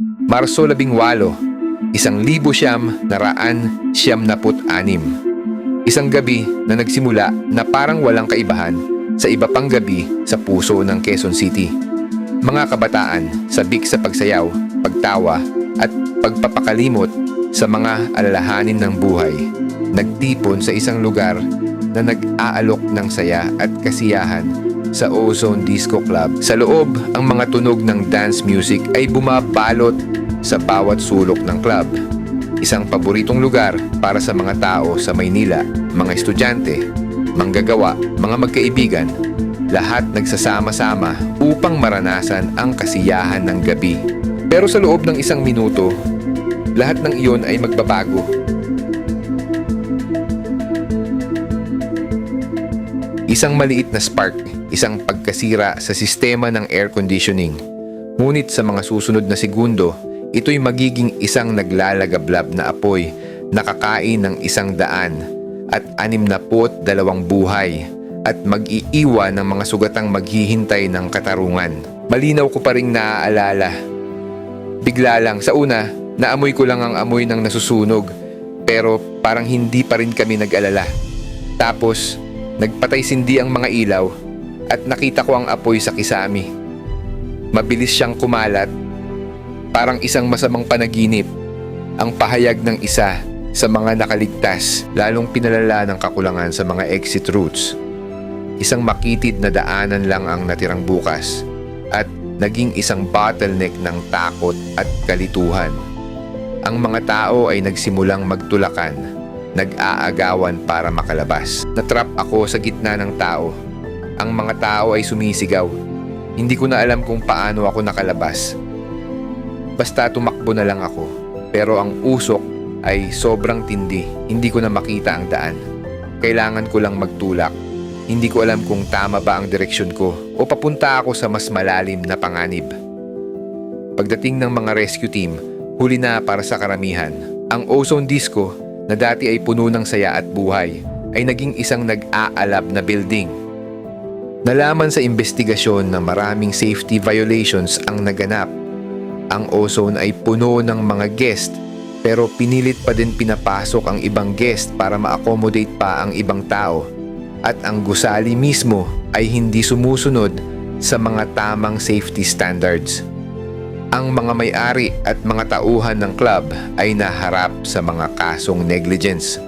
Marso 18, isang libo siyam na raan siyam naput anim. Isang gabi na nagsimula na parang walang kaibahan sa iba pang gabi sa puso ng Quezon City. Mga kabataan, sabik sa pagsayaw, pagtawa at pagpapakalimot sa mga alalahanin ng buhay. Nagtipon sa isang lugar na nag-aalok ng saya at kasiyahan sa Ozone Disco Club. Sa loob, ang mga tunog ng dance music ay bumabalot sa bawat sulok ng club. Isang paboritong lugar para sa mga tao sa Maynila, mga estudyante, manggagawa, mga magkaibigan, lahat nagsasama-sama upang maranasan ang kasiyahan ng gabi. Pero sa loob ng isang minuto, lahat ng iyon ay magbabago. Isang maliit na spark, isang pagkasira sa sistema ng air conditioning. Ngunit sa mga susunod na segundo, ito'y magiging isang naglalagablab na apoy, nakakain ng isang daan at anim na pot dalawang buhay at mag-iiwan ng mga sugatang maghihintay ng katarungan. Malinaw ko pa rin naaalala. Bigla lang, sa una, naamoy ko lang ang amoy ng nasusunog pero parang hindi pa rin kami nag-alala. Tapos, nagpatay sindi ang mga ilaw at nakita ko ang apoy sa kisami. Mabilis siyang kumalat, parang isang masamang panaginip, ang pahayag ng isa sa mga nakaligtas, lalong pinalala ng kakulangan sa mga exit routes. Isang makitid na daanan lang ang natirang bukas at naging isang bottleneck ng takot at kalituhan. Ang mga tao ay nagsimulang magtulakan, nag-aagawan para makalabas. Natrap ako sa gitna ng tao. Ang mga tao ay sumisigaw. Hindi ko na alam kung paano ako nakalabas. Basta tumakbo na lang ako. Pero ang usok ay sobrang tindi. Hindi ko na makita ang daan. Kailangan ko lang magtulak. Hindi ko alam kung tama ba ang direksyon ko o papunta ako sa mas malalim na panganib. Pagdating ng mga rescue team, huli na para sa karamihan. Ang ozone disco na dati ay puno ng saya at buhay ay naging isang nag-aalab na building. Nalaman sa investigasyon na maraming safety violations ang naganap. Ang ozone ay puno ng mga guest pero pinilit pa din pinapasok ang ibang guest para ma-accommodate pa ang ibang tao. At ang gusali mismo ay hindi sumusunod sa mga tamang safety standards. Ang mga may-ari at mga tauhan ng club ay naharap sa mga kasong negligence.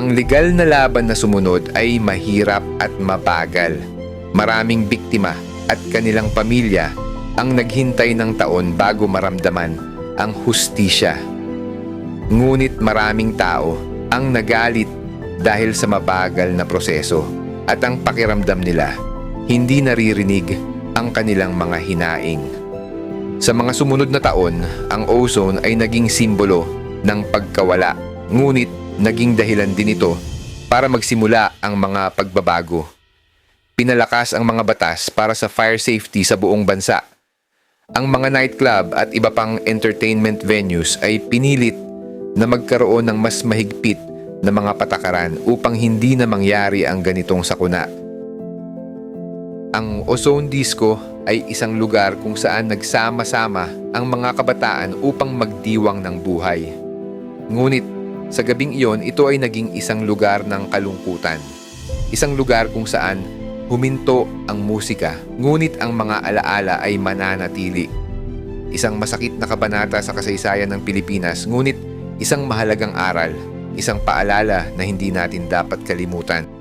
Ang legal na laban na sumunod ay mahirap at mabagal. Maraming biktima at kanilang pamilya ang naghintay ng taon bago maramdaman ang hustisya. Ngunit maraming tao ang nagalit dahil sa mabagal na proseso at ang pakiramdam nila hindi naririnig ang kanilang mga hinaing. Sa mga sumunod na taon, ang ozone ay naging simbolo ng pagkawala. Ngunit naging dahilan din ito para magsimula ang mga pagbabago. Pinalakas ang mga batas para sa fire safety sa buong bansa. Ang mga nightclub at iba pang entertainment venues ay pinilit na magkaroon ng mas mahigpit na mga patakaran upang hindi na mangyari ang ganitong sakuna. Ang Ozone Disco ay isang lugar kung saan nagsama-sama ang mga kabataan upang magdiwang ng buhay. Ngunit sa gabing iyon, ito ay naging isang lugar ng kalungkutan. Isang lugar kung saan huminto ang musika, ngunit ang mga alaala ay mananatili. Isang masakit na kabanata sa kasaysayan ng Pilipinas, ngunit isang mahalagang aral, isang paalala na hindi natin dapat kalimutan.